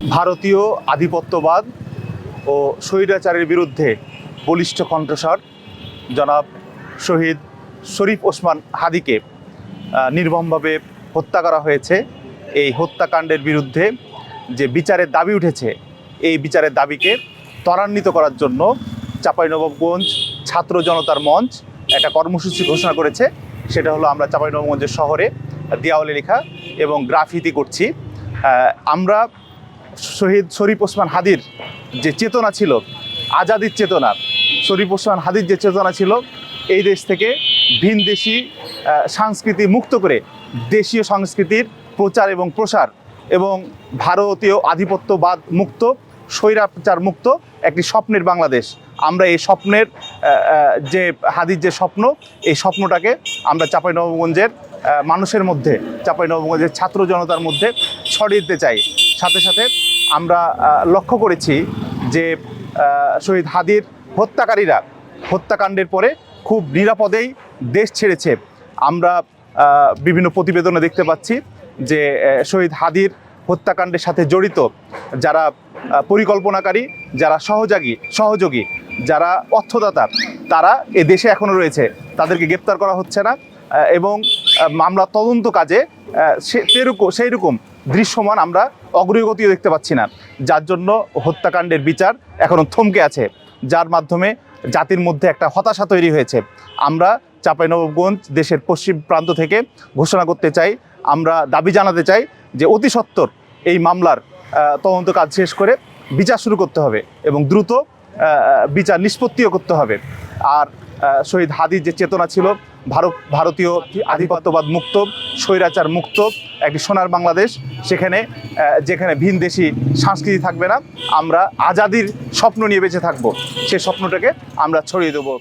ভারতীয় আধিপত্যবাদ ও স্বৈরাচারের বিরুদ্ধে বলিষ্ঠ কণ্ঠস্বর জনাব শহীদ শরীফ ওসমান হাদিকে নির্মমভাবে হত্যা করা হয়েছে। এই হত্যাকাণ্ডের বিরুদ্ধে যে বিচারের দাবি উঠেছে, এই বিচারের দাবিকে ত্বরান্বিত করার জন্য চাঁপাইনবাবগঞ্জ ছাত্র জনতার মঞ্চ একটা কর্মসূচি ঘোষণা করেছে। সেটা হলো আমরা চাঁপাইনবাবগঞ্জের শহরে দেওয়ালে লেখা এবং গ্রাফিতি করছি। আমরা শহীদ শরীফ ওসমান হাদির যে চেতনা ছিল, আজাদির চেতনা, শরীফ ওসমান হাদির যে চেতনা ছিল, এই দেশ থেকে ভিনদেশি সংস্কৃতি মুক্ত করে দেশীয় সংস্কৃতির প্রচার এবং প্রসার এবং ভারতীয় আধিপত্যবাদ মুক্ত, স্বৈরাচার মুক্ত একটি স্বপ্নের বাংলাদেশ। আমরা এই স্বপ্নের যে হাদির যে স্বপ্ন, এই স্বপ্নটাকে আমরা চাঁপাইনবাবগঞ্জের মানুষের মধ্যে, চাঁপাইনবাবগঞ্জের ছাত্র জনতার মধ্যে ছড়িয়ে দিতে চাই। সাথে সাথে আমরা লক্ষ্য করেছি যে শহীদ হাদির হত্যাকারীরা হত্যাকাণ্ডের পরে খুব নিরাপদেই দেশ ছেড়েছে। আমরা বিভিন্ন প্রতিবেদনে দেখতে পাচ্ছি যে শহীদ হাদির হত্যাকাণ্ডের সাথে জড়িত যারা পরিকল্পনাকারী, যারা সহযোগী সহযোগী, যারা অর্থদাতা, তারা এ দেশে এখনও রয়েছে। তাদেরকে গ্রেপ্তার করা হচ্ছে না এবং মামলা তদন্ত কাজে সে সেরকম সেই রকম দৃশ্যমান আমরা অগ্রগতিও দেখতে পাচ্ছি না। যার জন্য হত্যাকাণ্ডের বিচার এখনও থমকে আছে। যার মাধ্যমে জাতির মধ্যে একটা হতাশা তৈরি হয়েছে। আমরা চাঁপাইনবাবগঞ্জ দেশের পশ্চিম প্রান্ত থেকে ঘোষণা করতে চাই, আমরা দাবি জানাতে চাই যে অতি সত্বর এই মামলার তদন্ত কাজ শেষ করে বিচার শুরু করতে হবে এবং দ্রুত বিচার নিষ্পত্তিও করতে হবে। আর শহীদ হাদির যে চেতনা ছিল ভারত, ভারতীয় আধিপত্যবাদ মুক্ত, স্বৈরাচার মুক্ত একটি সোনার বাংলাদেশ, সেখানে যেখানে যেখানে ভিনদেশি সংস্কৃতি থাকবে না, আমরা আজাদির স্বপ্ন নিয়ে বেঁচে থাকব। সেই স্বপ্নটাকে আমরা ছড়িয়ে দেবো।